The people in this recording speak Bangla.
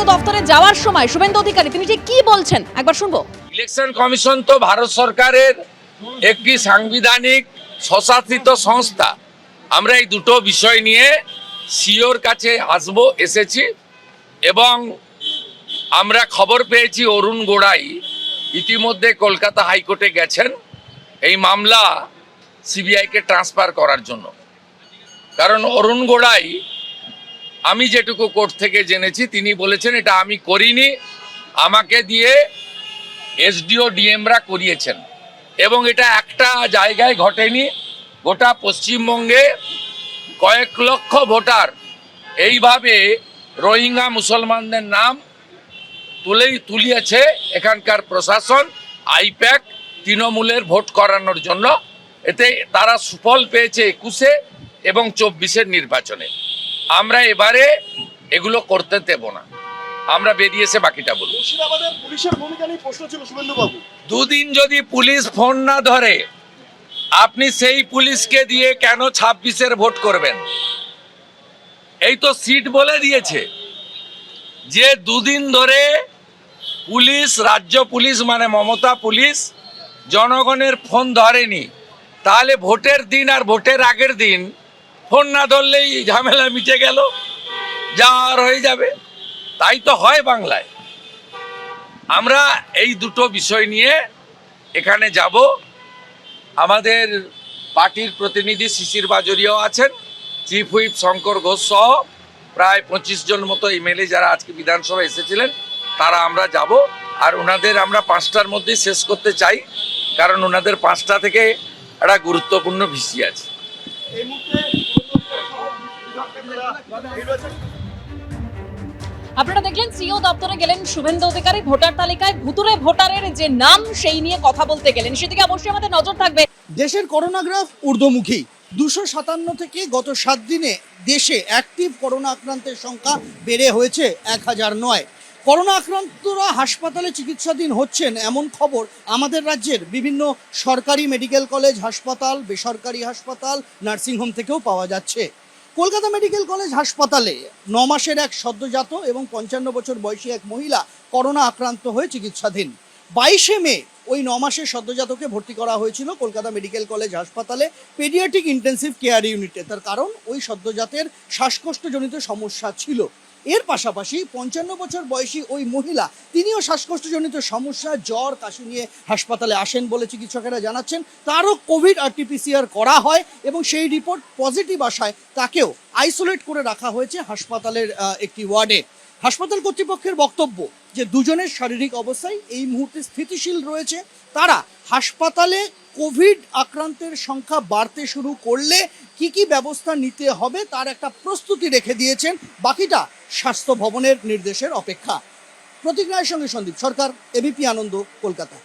সিও দপ্তরে যাওয়ার সময় শুভেন্দু অধিকারী, তিনি ঠিক কি বলছেন? একবার শুনব। ইলেকশন কমিশন তো ভারত সরকারের একটি সাংবিধানিক স্বশাসিত সংস্থা। আমরা এই দুটো বিষয় নিয়ে সিওর কাছে আসব, এসেছি। এবং আমরা খবর পেয়েছি, অরুণ গোড়াই ইতিমধ্যে কলকাতা হাইকোর্টে গেছেন এই মামলা সিবিআইকে ট্রান্সফার করার জন্য। কারণ অরুণ গোড়াই আমি যেটুকু কোর্ট থেকে জেনেছি, তিনি বলেছেন এটা আমি করিনি, আমাকে দিয়ে এসডিও ডিএমরা করিয়েছেন। এবং এটা একটা জায়গায় ঘটেনি, গোটা পশ্চিমবঙ্গে কয়েক লক্ষ ভোটার এইভাবে রোহিঙ্গা মুসলমানদের নাম তুলেই তুলিয়েছে এখানকার প্রশাসন, আইপ্যাক, তৃণমূলের ভোট করানোর জন্য। এতে তারা সুফল পেয়েছে একুশে এবং চব্বিশের নির্বাচনে। আমরা এবারে এগুলো করতে দেব না। আমরা বেরিয়ে এসে বাকিটা বলব। পুলিশের ভূমিকা নিয়ে প্রশ্ন ছিল শুভেন্দু দুদিন যদি পুলিশ ফোন না ধরে আপনি সেই পুলিশকে দিয়ে কেন ছাব্বিশের ভোট করবেন? এই তো সিট বলে দিয়েছে যে দুদিন ধরে পুলিশ রাজ্য পুলিশ মানে মমতা পুলিশ জনগণের ফোন ধরেনি। তাহলে ভোটের দিন আর ভোটের আগের দিন ফোন না ধরলেই ঝামেলা মিটে গেল, যা আর হয়ে যাবে। তাই তো হয় বাংলায়। আমরা এই দুটো বিষয় নিয়ে এখানে যাব। আমাদের পার্টির প্রতিনিধি শিশির বাজরিয়াও আছেন, চিফ হুইপ শঙ্কর ঘোষ সহ প্রায় পঁচিশ জন মতো এমএলএ যারা আজকে বিধানসভা এসেছিলেন, তারা আমরা যাব। আর ওনাদের আমরা পাঁচটার মধ্যেই শেষ করতে চাই, কারণ ওনাদের পাঁচটা থেকে একটা গুরুত্বপূর্ণ ভিসি আছে। এই মুহূর্তে আপনারা দেখলেন সিও দপ্তরে গেলেন শুভেন্দু অধিকারী, ভোটার তালিকায় ভুতুরে ভোটারের যে নাম, সেই নিয়ে কথা বলতে গেলেন। সেদিকে অবশ্যই আমাদের নজর থাকবে। দেশের করোনা গ্রাফ ঊর্ধ্বমুখী। দুশো সাতান্ন থেকে গত সাত দিনে দেশে অ্যাক্টিভ করোনা আক্রান্তের সংখ্যা বেড়ে হয়েছে এক হাজার নয়। করোনা আক্রান্তরা হাসপাতালে চিকিৎসাধীন হচ্ছেন এমন খবর আমাদের রাজ্যের বিভিন্ন সরকারি মেডিকেল কলেজ হাসপাতাল, বেসরকারি হাসপাতাল নার্সিংহোম থেকেও পাওয়া যাচ্ছে। কলকাতা মেডিকেল কলেজ হাসপাতালে ন মাসের এক সদ্যজাত এবং পঞ্চান্ন বছর বয়সী এক মহিলা করোনা আক্রান্ত হয়ে চিকিৎসাধীন। বাইশে মে ওই ন মাসের সদ্যজাতকে ভর্তি করা হয়েছিল কলকাতা মেডিকেল কলেজ হাসপাতালে পেডিয়াট্রিক ইন্টেন্সিভ কেয়ার ইউনিটে। তার কারণ ওই সদ্যজাতের শ্বাসকষ্টজনিত সমস্যা ছিল। এর পাশাপাশি পঞ্চান্ন বছর বয়সী ওই মহিলা, তিনিও শ্বাসকষ্টজনিত সমস্যা, জ্বর, কাশি নিয়ে হাসপাতালে আসেন বলে চিকিৎসকেরা জানাচ্ছেন। তারও কোভিড আরটিপিসিআর করা হয় এবং সেই রিপোর্ট পজিটিভ আসায় তাকেও আইসোলেট করে রাখা হয়েছে হাসপাতালের একটি ওয়ার্ডে। হাসপাতাল কর্তৃপক্ষের বক্তব্য যে দুজনের শারীরিক অবস্থায় এই মুহূর্তে স্থিতিশীল রয়েছে। তারা হাসপাতালে কোভিড আক্রান্তের সংখ্যা বাড়তে শুরু করলে কি কি ব্যবস্থা নিতে হবে তার একটা প্রস্তুতি রেখে দিয়েছেন বাকিটা স্বাস্থ্য ভবনের নির্দেশের অপেক্ষা। প্রতিজ্ঞার সঙ্গে সন্দীপ সরকার এবিপি আনন্দ, কলকাতা।